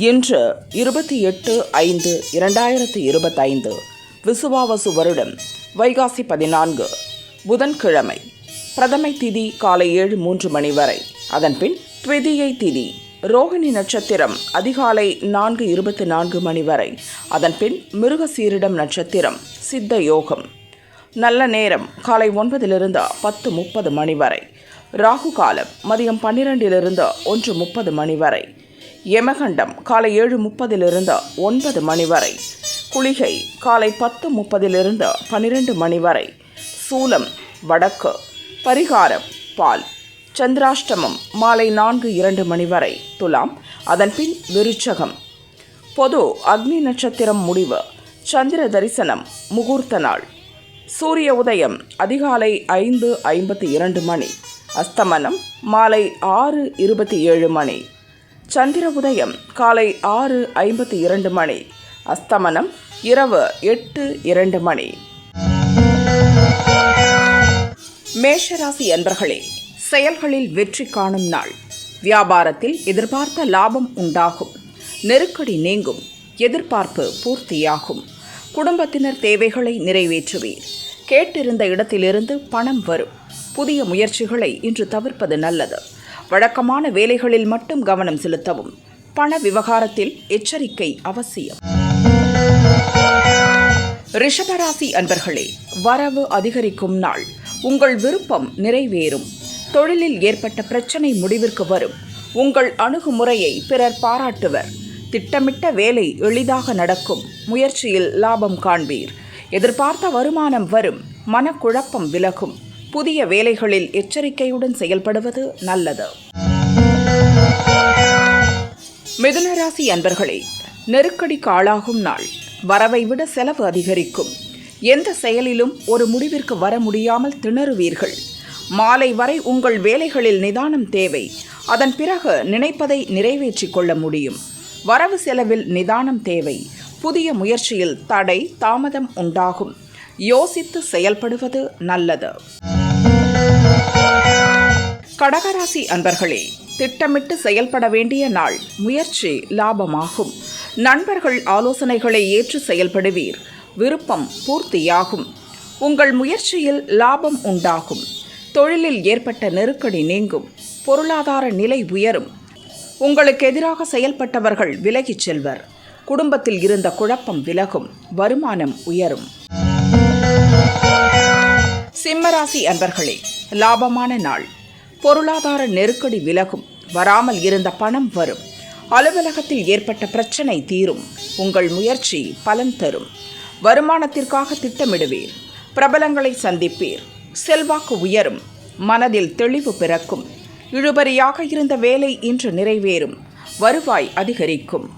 இன்று இருபத்தி எட்டு ஐந்து இரண்டாயிரத்தி இருபத்தைந்து விசுவாவசு வருடம் வைகாசி பதினான்கு புதன்கிழமை பிரதமை திதி காலை ஏழு மூன்று மணி வரை. அதன்பின் த்விதியை திதி ரோகிணி நட்சத்திரம் அதிகாலை நான்கு இருபத்தி நான்கு மணி வரை. அதன்பின் மிருகசீரிடம் நட்சத்திரம் சித்த யோகம். நல்ல நேரம் காலை ஒன்பதிலிருந்து பத்து முப்பது மணி வரை. ராகு காலம் மதியம் பன்னிரெண்டிலிருந்து ஒன்று முப்பது மணி வரை. யமகண்டம் காலை ஏழு முப்பதிலிருந்து ஒன்பது மணி வரை. குளிகை காலை பத்து முப்பதிலிருந்து பன்னிரெண்டு மணி வரை. சூலம் வடக்கு. பரிகாரம் பால். சந்திராஷ்டமம் மாலை நான்கு இரண்டு மணி வரை. துலாம் அதன்பின் விருச்சகம். பொது அக்னி நட்சத்திரம் முடிவு. சந்திர தரிசனம் முகூர்த்த நாள். சூரிய உதயம் அதிகாலை ஐந்து ஐம்பத்தி இரண்டு மணி. அஸ்தமனம் மாலை ஆறு இருபத்தி ஏழு மணி. சந்திர உதயம் காலை ஆறு ஐம்பத்தி இரண்டு மணி. அஸ்தமனம் இரவு எட்டு இரண்டு மணி. மேஷராசி அன்பர்களே செயல்களில் வெற்றி காணும் நாள். வியாபாரத்தில் எதிர்பார்த்த லாபம் உண்டாகும். நெருக்கடி நீங்கும். எதிர்பார்ப்பு பூர்த்தியாகும். குடும்பத்தினர் தேவைகளை நிறைவேற்றுவீர். கேட்டிருந்த இடத்திலிருந்து பணம் வரும். புதிய முயற்சிகளை இன்று தவிர்ப்பது நல்லது. வழக்கமான வேலைகளில் மட்டும் கவனம் செலுத்தவும். பண விவகாரத்தில் எச்சரிக்கை அவசியம். ரிஷபராசி அன்பர்களே வரவு அதிகரிக்கும் நாள். உங்கள் விருப்பம் நிறைவேறும். தொழிலில் ஏற்பட்ட பிரச்சனை முடிவிற்கு வரும். உங்கள் அணுகுமுறையை பிறர் பாராட்டுவர். திட்டமிட்ட வேலை எளிதாக நடக்கும். முயற்சியில் லாபம் காண்பீர். எதிர்பார்த்த வருமானம் வரும். மனக்குழப்பம் விலகும். புதிய வேலைகளில் எச்சரிக்கையுடன் செயல்படுவது நல்லது. மிதுனராசி அன்பர்களே நெருக்கடிக்கு ஆளாகும் நாள். வரவை விட செலவு அதிகரிக்கும். எந்த செயலிலும் ஒரு முடிவிற்கு வர முடியாமல் திணறுவீர்கள். மாலை வரை உங்கள் வேலைகளில் நிதானம் தேவை. அதன் பிறகு நினைப்பதை நிறைவேற்றிக் கொள்ள முடியும். வரவு செலவில் நிதானம் தேவை. புதிய முயற்சியில் தடை தாமதம் உண்டாகும். யோசித்து செயல்படுவது நல்லது. கடகராசி அன்பர்களே திட்டமிட்டு செயல்பட வேண்டிய நாள். முயற்சி லாபமாகும். நண்பர்கள் ஆலோசனைகளை ஏற்று செயல்படுவீர். விருப்பம் பூர்த்தியாகும். உங்கள் முயற்சியில் லாபம் உண்டாகும். தொழிலில் ஏற்பட்ட நெருக்கடி நீங்கும். பொருளாதார நிலை உயரும். உங்களுக்கு எதிராக செயல்பட்டவர்கள் விலகிச் செல்வர். குடும்பத்தில் இருந்த குழப்பம் விலகும். வருமானம் உயரும். சிம்மராசி அன்பர்களே லாபமான நாள். பொருளாதார நெருக்கடி விலகும். வராமல் இருந்த பணம் வரும். அலுவலகத்தில் ஏற்பட்ட பிரச்சனை தீரும். உங்கள் முயற்சி பலன் தரும். வருமானத்திற்காக திட்டமிடுவீர். பிரபலங்களை சந்திப்பீர். செல்வாக்கு உயரும். மனதில் தெளிவு பிறக்கும். இழுபறியாக இருந்த வேலை இன்று நிறைவேறும். வருவாய் அதிகரிக்கும்.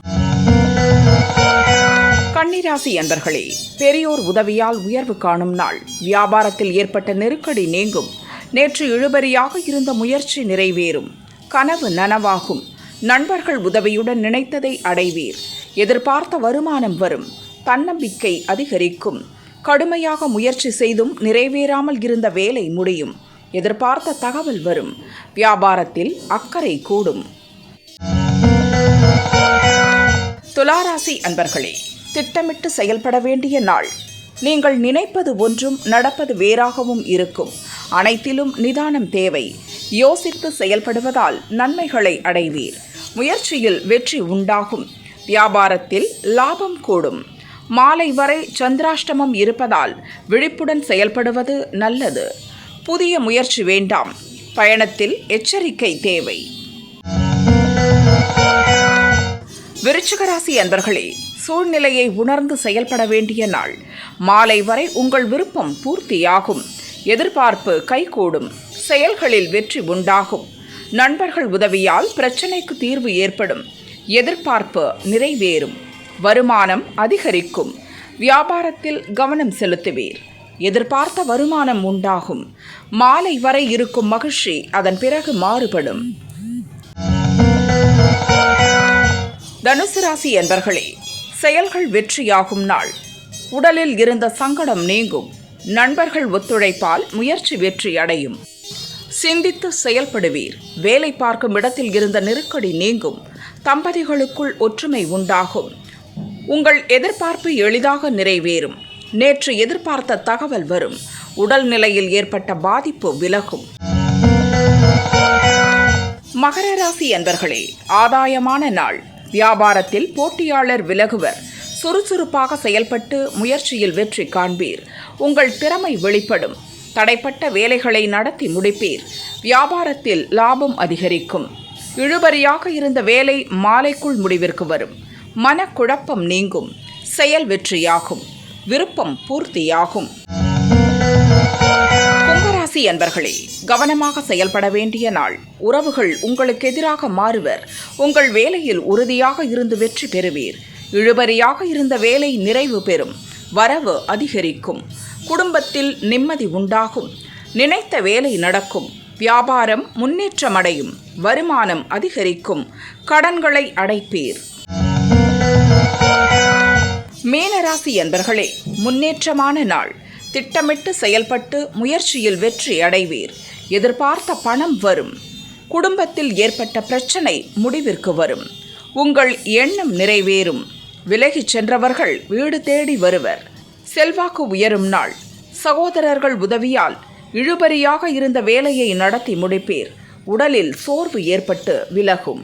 கன்னிராசி அன்பர்களே பெரியோர் உதவியால் உயர்வு காணும் நாள். வியாபாரத்தில் ஏற்பட்ட நெருக்கடி நீங்கும். நேற்று இழுபறியாக இருந்த முயற்சி நிறைவேறும். கனவு நனவாகும். நண்பர்கள் உதவியுடன் நினைத்ததை அடைவீர். எதிர்பார்த்த வருமானம் வரும். தன்னம்பிக்கை அதிகரிக்கும். கடுமையாக முயற்சி செய்தும் நிறைவேறாமல் இருந்த வேலை முடியும். எதிர்பார்த்த தகவல் வரும். வியாபாரத்தில் அக்கறை கூடும். துளாராசி அன்பர்களே திட்டமிட்டு செயல்பட வேண்டிய நாள். நீங்கள் நினைப்பது ஒன்றும் நடப்பது வேறாகவும் இருக்கும். அனைத்திலும் நிதானம் தேவை. யோசித்து செயல்படுவதால் நன்மைகளை அடைவீர். முயற்சியில் வெற்றி உண்டாகும். வியாபாரத்தில் லாபம் கூடும். மாலை வரை சந்திராஷ்டமம் இருப்பதால் விழிப்புடன் செயல்படுவது நல்லது. புதிய முயற்சி வேண்டாம். பயணத்தில் எச்சரிக்கை தேவை. விருச்சிகராசி அன்பர்களே சூழ்நிலையை உணர்ந்து செயல்பட வேண்டிய நாள். மாலை வரை உங்கள் விருப்பம் பூர்த்தியாகும். எதிர்பார்ப்பு கைகூடும். செயல்களில் வெற்றி உண்டாகும். நண்பர்கள் உதவியால் பிரச்சனைக்கு தீர்வு ஏற்படும். எதிர்பார்ப்பு நிறைவேறும். வருமானம் அதிகரிக்கும். வியாபாரத்தில் கவனம் செலுத்துவீர். எதிர்பார்த்த வருமானம் உண்டாகும். மாலை வரை இருக்கும் மகிழ்ச்சி அதன் பிறகு மாறுபடும். தனுசு ராசி என்பர்களே செயல்கள் வெற்றியாகும் நாள். உடலில் இருந்த சங்கடம் நீங்கும். நண்பர்கள் ஒத்துழைப்பால் முயற்சி வெற்றி அடையும். சிந்தித்து செயல்படுவீர். வேலை பார்க்கும் இடத்தில் இருந்த நெருக்கடி நீங்கும். தம்பதிகளுக்குள் ஒற்றுமை உண்டாகும். உங்கள் எதிர்பார்ப்பு எளிதாக நிறைவேறும். நேற்று எதிர்பார்த்த தகவல் வரும். உடல் நிலையில் ஏற்பட்ட பாதிப்பு விலகும். மகர ராசி என்பர்களே ஆதாயமான நாள். வியாபாரத்தில் போட்டியாளர் விலகுவர். சுறுசுறுப்பாக செயல்பட்டு முயற்சியில் வெற்றி காண்பீர். உங்கள் திறமை வெளிப்படும். தடைப்பட்ட வேலைகளை நடத்தி முடிப்பீர். வியாபாரத்தில் லாபம் அதிகரிக்கும். இழுபறியாக இருந்த வேலை மாலைக்குள் முடிவிற்கு வரும். மனக்குழப்பம் நீங்கும். செயல் வெற்றியாகும். விருப்பம் பூர்த்தியாகும். ராசி அன்பர்களே கவனமாக செயல்பட வேண்டிய நாள். உறவுகள் உங்களுக்கு எதிராக மாறுவர். உங்கள் வேலையில் உறுதியாக இருந்து வெற்றி பெறுவீர். இழுபறியாக இருந்த வேலை நிறைவு பெறும். வரவு அதிகரிக்கும். குடும்பத்தில் நிம்மதி உண்டாகும். நினைத்த வேலை நடக்கும். வியாபாரம் முன்னேற்றமடையும். வருமானம் அதிகரிக்கும். கடன்களை அடைப்பீர். மீனராசி என்பர்களே முன்னேற்றமான நாள். திட்டமிட்டு செயல்பட்டு முயற்சியில் வெற்றி அடைவீர். எதிர்பார்த்த பணம் வரும். குடும்பத்தில் ஏற்பட்ட பிரச்சனை முடிவிற்கு வரும். உங்கள் எண்ணம் நிறைவேறும். விலகிச் சென்றவர்கள் வீடு தேடி வருவர். செல்வாக்கு உயரும் நாள். சகோதரர்கள் உதவியால் இழுபறியாக இருந்த வேலையை நடத்தி முடிப்பீர். உடலில் சோர்வு ஏற்பட்டு விலகும்.